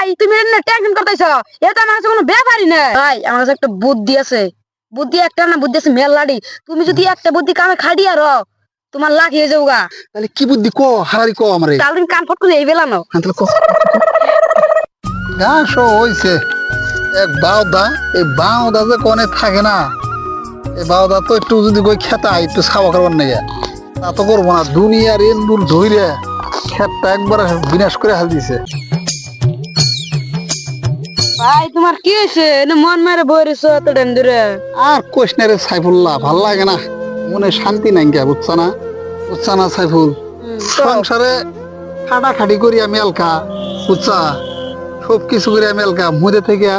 ভাই তুমি টেনশন করতেছ? এটা আমার কোনো ব্যাপারই না ভাই আমার কাছে একটা বুদ্ধি আছে। বুদ্ধি একটা না বুদ্ধি আছে মেলাডি তুমি যদি একটা বুদ্ধি কামে খাড়িয়া রো তোমার লাখ হয়ে যাওগা তাহলে কি বুদ্ধি ক? হারারি ক আমারে? তাহলে কান ফট করে এই বেলা নাও। হ্যাঁ তাহলে ক? ঘাস হইছে। এক বাউদা এই বাউদা যে কোনে থাকে না এই বাউদা তো একটু যদি কই খেতা একটু ছাওয়া করবার নেই তা তো করব না। দুনিয়ার এন্দুর ধইরে খেতটা একবার বিনাশ করে হাল দিছে। ভাই তোমার কি হয়েছে? মন মেরে বই রেছো এত টাইম ধরে। আর কোশ রে সাইফুল্লাহ ভালো লাগে না। মনে শান্তি নাই কে বুঝছা না? বুঝছা না সাইফুল? সংসারে খাটাখাটি করি আমি এলকা বুঝছা? সব কিছু করে আমি এলকা মুদে থেকে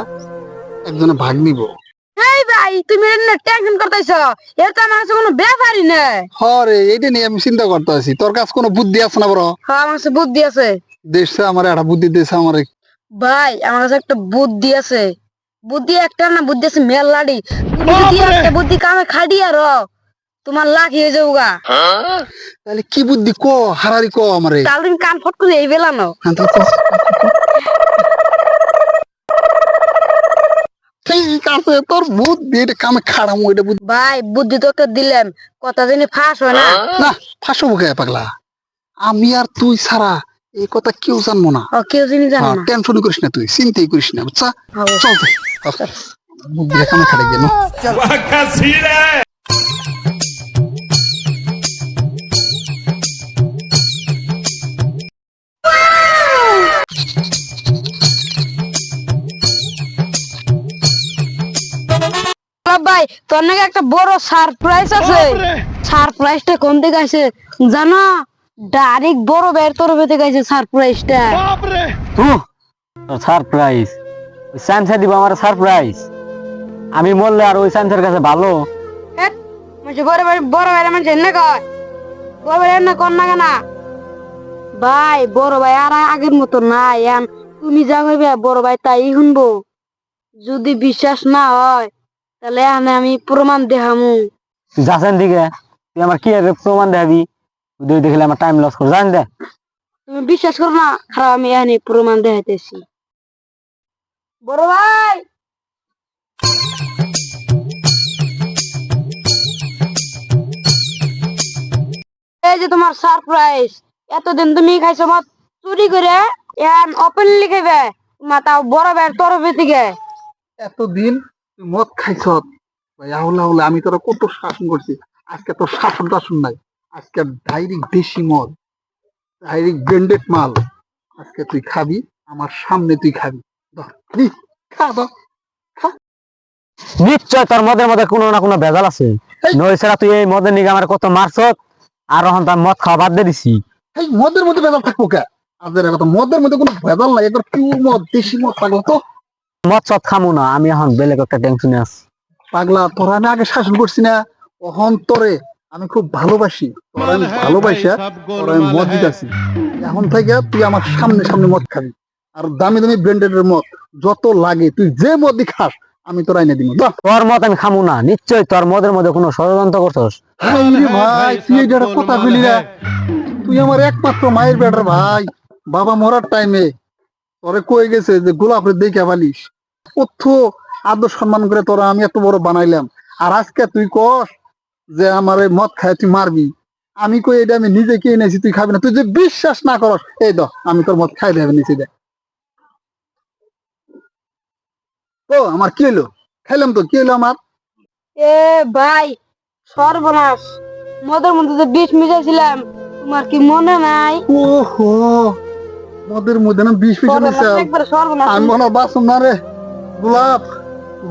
একজনে ভাগ নিব। এই ভাই তুমি এনে টেনশন করতেছ? এটা আমার কাছে কোনো ব্যাপারই না হরে এইটা নিয়ে আমি চিন্তা করতে আছি তোর কাছে কোনো বুদ্ধি আছে না বড়? হ্যাঁ আমার বুদ্ধি আছে। দেশে আমার একটা বুদ্ধি দিয়েছে আমার। ভাই আমার কাছে একটা বুদ্ধি আছে। বুদ্ধি একটা না বুদ্ধি আছে মেলাডি তুমি যদি একটা বুদ্ধি কামে খাডি আর তোমার লাখ হয়ে যাওগা তাহলে কি বুদ্ধি ক? হারারি ক আমারে? তাহলে তুমি কান ফট করে এই বেলা নাও। ঠিক আছে তোর বুদ্ধি এটা কামে খাড়ামো এটা বুদ্ধি। ভাই বুদ্ধি তোকে দিলাম। কথা জানি ফাঁস হয় না। না ফাঁসো বুকে পাগলা? আমি আর তুই ছাড়া এই কথা কেউ জানব না। ও কেউ জানি জানে না। টেনশন করিস না তুই চিন্তাই করিস না বুঝছা? হ্যাঁ, চল কামে গেল ভাই তোর নাকি একটা বড় সারপ্রাইজ আছে। সারপ্রাইজটা কোন থেকে আছে জানো? ডাইরেক্ট বড় ভাইয়ের তরফে থেকে আছে সারপ্রাইজটা সারপ্রাইজ ওই দিব আমার সারপ্রাইজ আমি মরলে আর ওই সায়েন্সের কাছে ভালো। মানে বড় ভাই বড় ভাইয়ের মানুষ এনে কয়। বড় ভাই এনে কর না কেনা? ভাই বড় ভাই আর আগের মতো নাই। এখন তুমি যা ভাবে বড় ভাই তাই শুনব। যদি বিশ্বাস না হয় তাহলে এখানে আমি প্রমাণ দেখামু। তুই যাচ্ছেন দিকে তুই আমার কি প্রমাণ দেখাবি? তুই দেখলে আমার টাইম লস করে জান দে। তুমি বিশ্বাস করো না খারাপ আমি এখানে প্রমাণ দেখাইতেছি। বড় ভাই! এই যে তোমার সারপ্রাইজ এতদিন তুমি খাইছো মত চুরি করে এখন ওপেনলি খাইবে তাও বড় ভাইয়ের তরফে থেকে। এতদিন তুই মদ খাইছ ভাই আহলে আহলে আমি তোরা কত শাসন করছি আজকে তোর শাসন টাসন নাই। আজকে ডাইরেক্ট দেশি মদ ডাইরেক্ট ব্র্যান্ডেড মাল। আজকে তুই খাবি আমার সামনে তুই খাবি। খা। নিশ্চয় তোর মদের মধ্যে কোনো না কোনো ভেজাল আছে। নই ছাড়া তুই এই মদের নিগে আমার কত মারছত আর এখন তার মদ খাওয়া বাদ দিয়ে দিছি। এই মদের মধ্যে ভেজাল থাকব কে? আদের কথা মদের মধ্যে কোনো ভেজাল নাই একবার পিওর মদ দেশি মদ পাগলা তো। মদ সদ খামু না আমি এখন বেলেগ একটা টেনশনে আছি। পাগলা তোরা আমি আগে শাসন করছি না অহন তোরে আমি খুব ভালোবাসি তোরা আমি ভালোবাসা তোরা আমি মদ দিতেছি। এখন থেকে তুই আমার সামনে সামনে মদ খাবি। আর দামি দামি ব্র্যান্ডেড এর মদ যত লাগে তুই যে মদ দি খাস আমি তোর এনে দিব তোর মত আমি খামু না নিশ্চয় তোর মদের মধ্যে কোনো ষড়যন্ত্র করছস। ভাই তুই এটা কথা বলি রে তুই আমার একমাত্র মায়ের বেটার ভাই। বাবা মরার টাইমে তোরে কয়ে গেছে যে গোলাপের দেখে পালিস অর্থ আদর সম্মান করে তোরা আমি এত বড় বানাইলাম। আর আজকে তুই কস যে আমার এই মদ খায় তুই মারবি। আমি কই এটা আমি নিজে কে এনেছি তুই খাবি না। তুই যে বিশ্বাস না করস এই দ আমি তোর মদ খাই দেবে নিচে দে ও আমার কি হলো খাইলাম তো কি হলো আমার? এ ভাই সর্বনাশ। মদের মধ্যে যে বিষ মিশাইছিলাম তোমার কি মনে নাই? ওহো মদের মধ্যে না বিষ সর্বনাশ আমি মনে বাঁচুম না রে। গোলাপ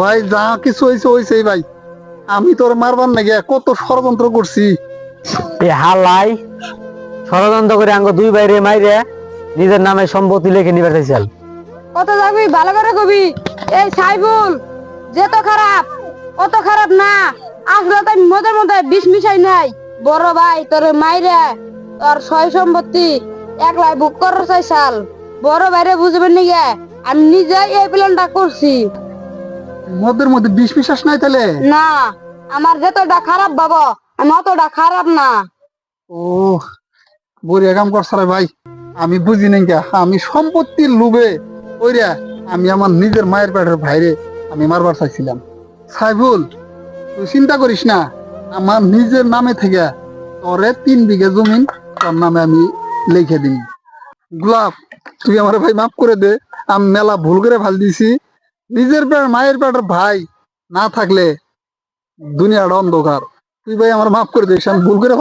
ভাই যা কিছু হয়েছে হয়েছে ভাই। আমি তোর মারবার নাকি কত ষড়যন্ত্র করছি। এই হালাই ষড়যন্ত্র করে আঙ্গ দুই বাইরে মাইরে নিজের নামে সম্পত্তি লিখে নিবার চাইছিল। কত যাবি ভালো করে কবি। এই সাইবুল যে তো খারাপ অত খারাপ না। আসলে তো আমি মদের মধ্যে বিষ মিশাই নাই। বড় ভাই তোর মাইরে তোর সয় সম্পত্তি একলাই বুক করার চাই সাল। বড় বাইরে বুঝবেন নি গে আমি নিজে এই প্ল্যানটা করছি। মদের মধ্যে বিষ বিশ্বাস নাই তাহলে? না আমার যতটা খারাপ বাবা আমি অতটা খারাপ না। ও বড়িয়া কাম করছ রে ভাই আমি বুঝি নাই আমি সম্পত্তির লোভে ওইরা আমি আমার নিজের মায়ের পেটের ভাইরে আমি মারবার চাইছিলাম। সাইফুল তুই চিন্তা করিস না আমার নিজের নামে থেকে তোরে তিন বিঘা জমিন তোর নামে আমি লিখে দিই গোলাপ তুই আমার ভাই মাফ করে দে আমি মেলা ভুল করে ভালো দিছি। নিজের পেট, মায়ের পেটের ভাই না থাকলে দুনিয়াটা অন্ধকার। তুই ভাই আমার মাফ করে দিস, আমি ভুল করে